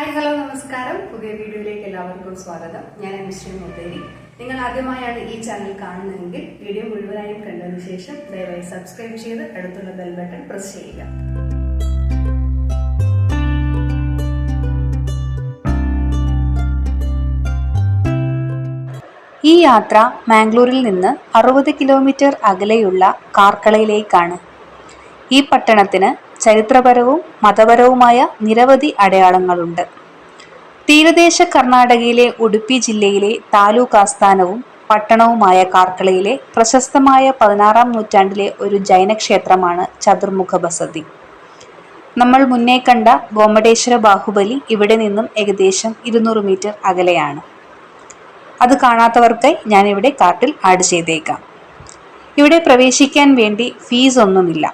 Hi hello നമസ്കാരം. പുതിയ വീഡിയോയിലേക്ക് എല്ലാവർക്കും സ്വാഗതം. ഞാൻ അനുശ്രീ മുത്തേരി നിങ്ങൾ ആദ്യമായാണ് ഈ ചാനൽ കാണുന്നതെങ്കിൽ വീഡിയോ മുഴുവനായും കണ്ടതിന് ശേഷം ദയവായി സബ്സ്ക്രൈബ് ചെയ്ത് അടുത്തുള്ള ബെൽ ബട്ടൺ പ്രസ് ചെയ്യുക. ഈ യാത്ര മാംഗ്ലൂരിൽ നിന്ന് അറുപത് കിലോമീറ്റർ അകലെയുള്ള കാർക്കളയിലേക്കാണ് ഈ പട്ടണത്തിന് ചരിത്രപരവും മതപരവുമായ നിരവധി അടയാളങ്ങളുണ്ട്. തീരദേശ കർണാടകയിലെ ഉടുപ്പി ജില്ലയിലെ താലൂക്ക് ആസ്ഥാനവും പട്ടണവുമായ കാർക്കളയിലെ പ്രശസ്തമായ പതിനാറാം നൂറ്റാണ്ടിലെ ഒരു ജൈനക്ഷേത്രമാണ് ചതുർമുഖ ബസതി നമ്മൾ മുന്നേ കണ്ട ഗോമടേശ്വര ബാഹുബലി ഇവിടെ നിന്നും ഏകദേശം ഇരുന്നൂറ് മീറ്റർ അകലെയാണ്. അത് കാണാത്തവർക്കായി ഞാനിവിടെ കാർട്ടിൽ ആഡ് ചെയ്തേക്കാം. ഇവിടെ പ്രവേശിക്കാൻ വേണ്ടി ഫീസ് ഒന്നുമില്ല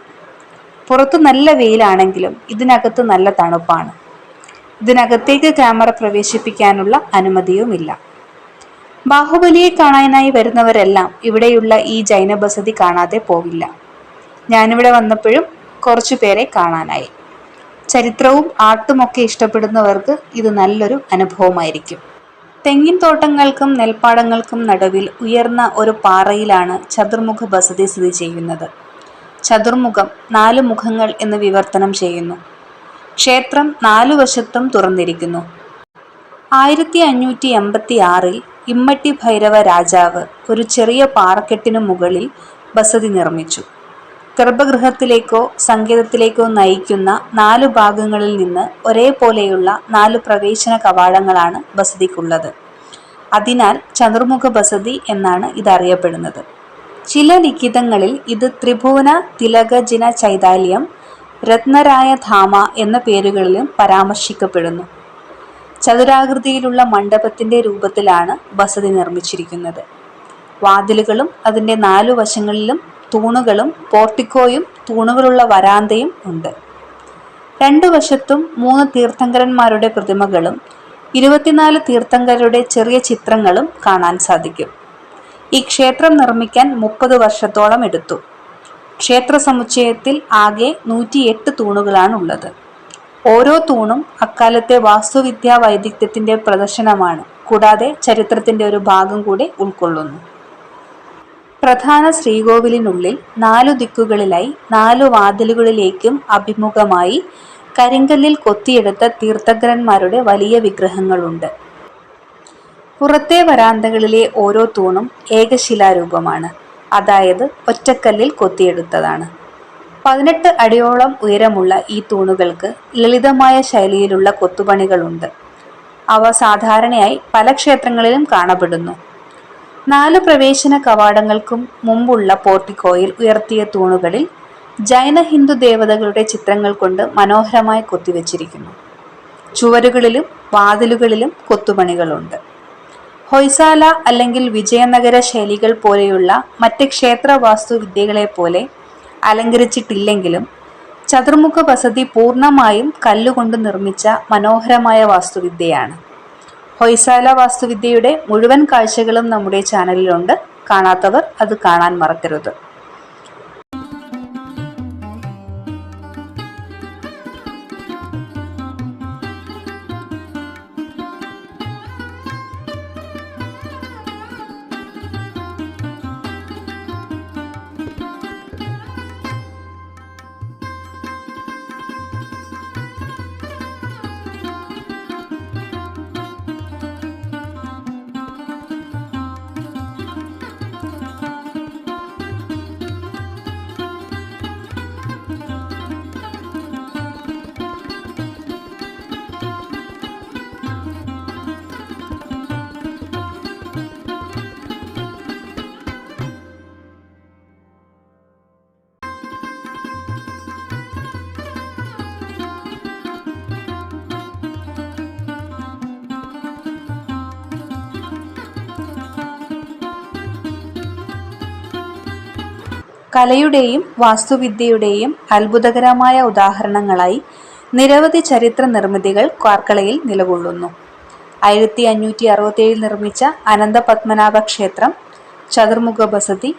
പുറത്ത് നല്ല വെയിലാണെങ്കിലും ഇതിനകത്ത് നല്ല തണുപ്പാണ്. ഇതിനകത്തേക്ക് ക്യാമറ പ്രവേശിപ്പിക്കാനുള്ള അനുമതിയുമില്ല. ബാഹുബലിയെ കാണാനായി വരുന്നവരെല്ലാം ഇവിടെയുള്ള ഈ ജൈന ബസതി കാണാതെ പോവില്ല. ഞാനിവിടെ വന്നപ്പോഴും കുറച്ചു പേരെ കാണാനായി. ചരിത്രവും ആർട്ടുമൊക്കെ ഇഷ്ടപ്പെടുന്നവർക്ക് ഇത് നല്ലൊരു അനുഭവമായിരിക്കും. തെങ്ങിൻ തോട്ടങ്ങൾക്കും നെൽപ്പാടങ്ങൾക്കും നടുവിൽ ഉയർന്ന ഒരു പാറയിലാണ് ചതുർമുഖ ബസതി സ്ഥിതി ചെയ്യുന്നത്. ചതുർമുഖം നാല് മുഖങ്ങൾ എന്ന് വിവർത്തനം ചെയ്യുന്നു. ക്ഷേത്രം നാലു വശത്തും തുറന്നിരിക്കുന്നു. ആയിരത്തി അഞ്ഞൂറ്റി എൺപത്തി ആറിൽ ഇമ്മട്ടി ഭൈരവ രാജാവ് ഒരു ചെറിയ പാറക്കെട്ടിനു മുകളിൽ ബസതി നിർമ്മിച്ചു. ഗർഭഗൃഹത്തിലേക്കോ സങ്കേതത്തിലേക്കോ നയിക്കുന്ന നാല് ഭാഗങ്ങളിൽ നിന്ന് ഒരേപോലെയുള്ള നാല് പ്രവേശന കവാടങ്ങളാണ് ബസതിക്കുള്ളത്. അതിനാൽ ചതുർമുഖ ബസതി എന്നാണ് ഇതറിയപ്പെടുന്നത്. ചില ലിഖിതങ്ങളിൽ ഇത് ത്രിഭുവന തിലകജിന ചൈതാല്യം രത്നരായ ധാമ എന്ന പേരുകളിലും പരാമർശിക്കപ്പെടുന്നു. ചതുരാകൃതിയിലുള്ള മണ്ഡപത്തിന്റെ രൂപത്തിലാണ് വസതി നിർമ്മിച്ചിരിക്കുന്നത്. വാതിലുകളും അതിന്റെ നാലു വശങ്ങളിലും തൂണുകളും പോർട്ടിക്കോയും തൂണുകളുള്ള വരാന്തയും ഉണ്ട്. രണ്ടു വശത്തും മൂന്ന് തീർത്ഥങ്കരന്മാരുടെ പ്രതിമകളും ഇരുപത്തിനാല് തീർത്ഥങ്കരുടെ ചെറിയ ചിത്രങ്ങളും കാണാൻ സാധിക്കും. ഈ ക്ഷേത്രം നിർമ്മിക്കാൻ മുപ്പത് വർഷത്തോളം എടുത്തു. ക്ഷേത്ര സമുച്ചയത്തിൽ ആകെ നൂറ്റിയെട്ട് തൂണുകളാണ് ഉള്ളത് ഓരോ തൂണും അക്കാലത്തെ വാസ്തുവിദ്യാ വൈദഗ്ധ്യത്തിന്റെ പ്രദർശനമാണ്. കൂടാതെ ചരിത്രത്തിന്റെ ഒരു ഭാഗം കൂടി ഉൾക്കൊള്ളുന്നു. പ്രധാന ശ്രീകോവിലിനുള്ളിൽ നാലു ദിക്കുകളിലായി നാലു വാതിലുകളിലേക്കും അഭിമുഖമായി കരിങ്കല്ലിൽ കൊത്തിയെടുത്ത തീർത്ഥങ്കരന്മാരുടെ വലിയ വിഗ്രഹങ്ങളുണ്ട്. പുറത്തെ വരാന്തകളിലെ ഓരോ തൂണും ഏകശിലാരൂപമാണ്. അതായത് ഒറ്റക്കല്ലിൽ കൊത്തിയെടുത്തതാണ്. പതിനെട്ട് അടിയോളം ഉയരമുള്ള ഈ തൂണുകൾക്ക് ലളിതമായ ശൈലിയിലുള്ള കൊത്തുപണികളുണ്ട്. അവ സാധാരണയായി പല ക്ഷേത്രങ്ങളിലും കാണപ്പെടുന്നു. നാല് പ്രവേശന കവാടങ്ങൾക്കും മുമ്പുള്ള പോർട്ടിക്കോയിൽ ഉയർത്തിയ തൂണുകളിൽ ജൈന ഹിന്ദു ദേവതകളുടെ ചിത്രങ്ങൾ കൊണ്ട് മനോഹരമായി കൊത്തിവെച്ചിരിക്കുന്നു. ചുവരുകളിലും വാതിലുകളിലും കൊത്തുപണികളുണ്ട്. ഹൊയ്സാല അല്ലെങ്കിൽ വിജയനഗര ശൈലികൾ പോലെയുള്ള മറ്റ് ക്ഷേത്ര വാസ്തുവിദ്യകളെ പോലെ അലങ്കരിച്ചിട്ടില്ലെങ്കിലും ചതുർമുഖ വസതി പൂർണമായും കല്ലുകൊണ്ട് നിർമ്മിച്ച മനോഹരമായ വാസ്തുവിദ്യയാണ്. ഹൊയ്സാല വാസ്തുവിദ്യയുടെ മുഴുവൻ കാഴ്ചകളും നമ്മുടെ ചാനലിലുണ്ട്. കാണാത്തവർ അത് കാണാൻ മറക്കരുത്. കലയുടെയും വാസ്തുവിദ്യയുടെയും അത്ഭുതകരമായ ഉദാഹരണങ്ങളായി നിരവധി ചരിത്ര നിർമ്മിതികൾ കാർക്കളയിൽ നിലകൊള്ളുന്നു. ആയിരത്തി അഞ്ഞൂറ്റി അറുപത്തിയേഴിൽ നിർമ്മിച്ച അനന്തപത്മനാഭ ക്ഷേത്രം ചതുർമുഖ ബസതി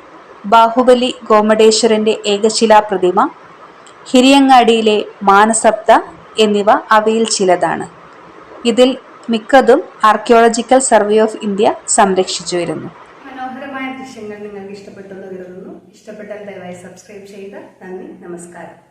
ബാഹുബലി ഗോമടേശ്വരന്റെ ഏകശിലാ പ്രതിമ ഹിരിയങ്ങാടിയിലെ മാനസപ്ത എന്നിവ അവയിൽ ചിലതാണ്. ഇതിൽ മിക്കതും ആർക്കിയോളജിക്കൽ സർവേ ഓഫ് ഇന്ത്യ സംരക്ഷിച്ചു വരുന്നു ഇഷ്ടപ്പെട്ടാൽ ദയവായി സബ്സ്ക്രൈബ് ചെയ്യുക. നന്ദി. നമസ്കാരം.